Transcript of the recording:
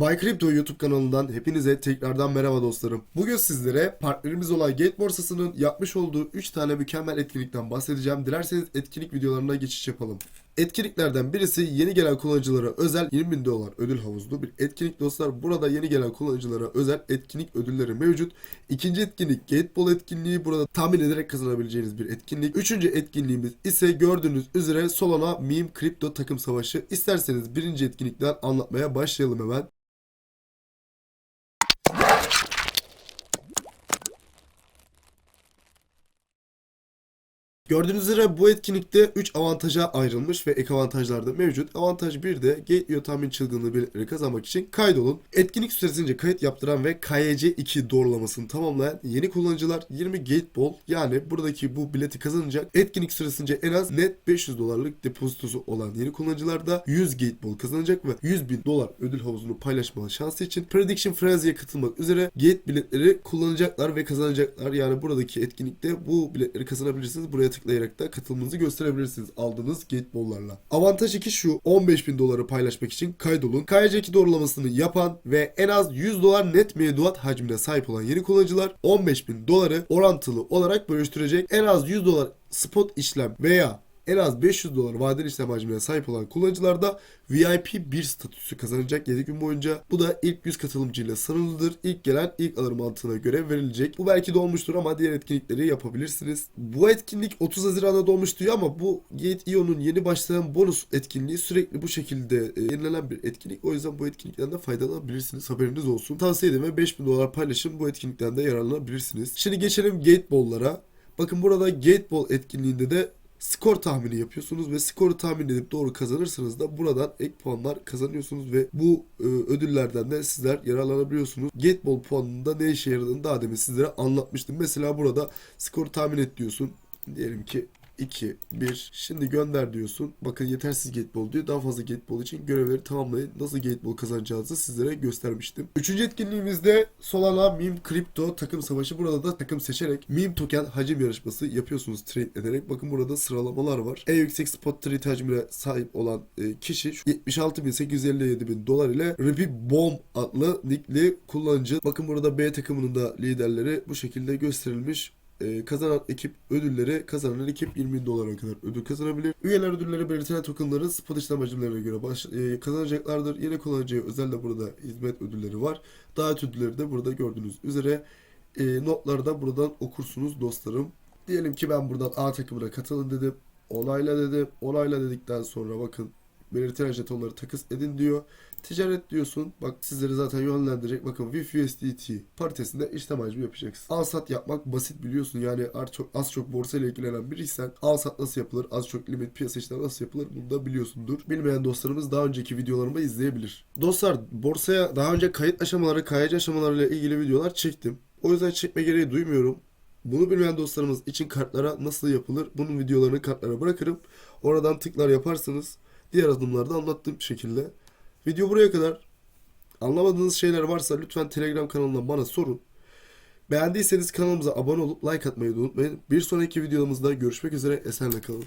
Bay YouTube kanalından hepinize tekrardan merhaba dostlarım. Bugün sizlere partnerimiz olan Gate borsasının yapmış olduğu 3 tane mükemmel etkinlikten bahsedeceğim. Dilerseniz etkinlik videolarına geçiş yapalım. Etkinliklerden birisi yeni gelen kullanıcılara özel 20 bin dolar ödül havuzlu bir etkinlik dostlar. Burada yeni gelen kullanıcılara özel etkinlik ödülleri mevcut. İkinci etkinlik Gateball etkinliği burada tahmin ederek kazanabileceğiniz bir etkinlik. Üçüncü etkinliğimiz ise gördüğünüz üzere Solana Meme Kripto takım savaşı. İsterseniz birinci etkinlikten anlatmaya başlayalım hemen. Gördüğünüz üzere bu etkinlikte 3 avantaja ayrılmış ve ek avantajlar da mevcut. Avantaj 1'de Gateway tahmin çılgınlığı biletleri kazanmak için kaydolun. Etkinlik süresince kayıt yaptıran ve KYC2 doğrulamasını tamamlayan yeni kullanıcılar 20 Gateball yani buradaki bu bileti kazanacak. Etkinlik süresince en az net 500 dolarlık depozitosu olan yeni kullanıcılar da 100 Gateball kazanacak ve 100 bin dolar ödül havuzunu paylaşma şansı için Prediction Frenzy'ye katılmak üzere Gate biletleri kullanacaklar ve kazanacaklar. Yani buradaki etkinlikte bu biletleri kazanabilirsiniz. Buraya tıklayarak da katılımınızı gösterebilirsiniz aldığınız Gateball'larla. Avantaj 2 şu 15 bin doları paylaşmak için kaydolun. KYC2 doğrulamasını yapan ve en az 100 dolar net mevduat hacmine sahip olan yeni kullanıcılar 15 bin doları orantılı olarak bölüştürecek. En az 100 dolar spot işlem veya en az 500 dolar vadeli işlem hacmine sahip olan kullanıcılar da VIP 1 statüsü kazanacak 7 gün boyunca. Bu da ilk 100 katılımcıyla sınırlıdır. İlk gelen ilk alır mantığına göre verilecek. Bu belki dolmuştur ama diğer etkinlikleri yapabilirsiniz. Bu etkinlik 30 Haziran'da dolmuştu ama bu Gate IO'nun yeni başlayan bonus etkinliği sürekli bu şekilde e, yenilenen bir etkinlik. O yüzden bu etkinlikten de faydalanabilirsiniz. Haberiniz olsun. Tavsiye ederim ve 5000 dolar paylaşın bu etkinlikten de yararlanabilirsiniz. Şimdi geçelim Gate Ball'lara. Bakın burada Gate Ball etkinliğinde de skor tahmini yapıyorsunuz ve skoru tahmin edip doğru kazanırsanız da buradan ek puanlar kazanıyorsunuz ve bu e, ödüllerden de sizler yararlanabiliyorsunuz. Gateball puanının da ne işe yaradığını daha demin sizlere anlatmıştım. Mesela burada skoru tahmin et diyorsun. Diyelim ki 2, 1. Şimdi gönder diyorsun. Bakın yetersiz gateball diyor. Daha fazla gateball için görevleri tamamlayın. Nasıl gateball kazanacağınızı sizlere göstermiştim. Üçüncü etkinliğimizde Solana Meme Crypto takım savaşı. Burada da takım seçerek meme token hacim yarışması yapıyorsunuz trade ederek. Bakın burada sıralamalar var. En yüksek spot trade hacmine sahip olan e, kişi 76.857 bin dolar ile Ruby Bomb adlı nickli kullanıcı. Bakın burada B takımının da liderleri bu şekilde gösterilmiş e, kazanan ekip ödülleri kazanan ekip 20 bin dolara kadar ödül kazanabilir. Üyeler ödülleri belirtilen tokenların spot işlem göre baş, e, kazanacaklardır. Yeni kullanıcıya özel de burada hizmet ödülleri var. Davet ödülleri de burada gördüğünüz üzere e, notları da buradan okursunuz dostlarım. Diyelim ki ben buradan A takımına katılın dedim. Onayla dedim. Onayla dedikten sonra bakın belirtilen jetonları takas edin diyor. Ticaret diyorsun. Bak sizleri zaten yönlendirecek. Bakın VIF USDT paritesinde işlem hacmi yapacaksın. Al sat yapmak basit biliyorsun. Yani az çok, az çok borsa ile ilgilenen biriysen al sat nasıl yapılır? Az çok limit piyasa işlemi nasıl yapılır? Bunu da biliyorsundur. Bilmeyen dostlarımız daha önceki videolarımı izleyebilir. Dostlar borsaya daha önce kayıt aşamaları, KYC aşamalarıyla ilgili videolar çektim. O yüzden çekme gereği duymuyorum. Bunu bilmeyen dostlarımız için kartlara nasıl yapılır? Bunun videolarını kartlara bırakırım. Oradan tıklar yaparsınız. Diğer adımlarda anlattığım şekilde. Video buraya kadar. Anlamadığınız şeyler varsa lütfen Telegram kanalından bana sorun. Beğendiyseniz kanalımıza abone olup like atmayı da unutmayın. Bir sonraki videomuzda görüşmek üzere. Esenle kalın.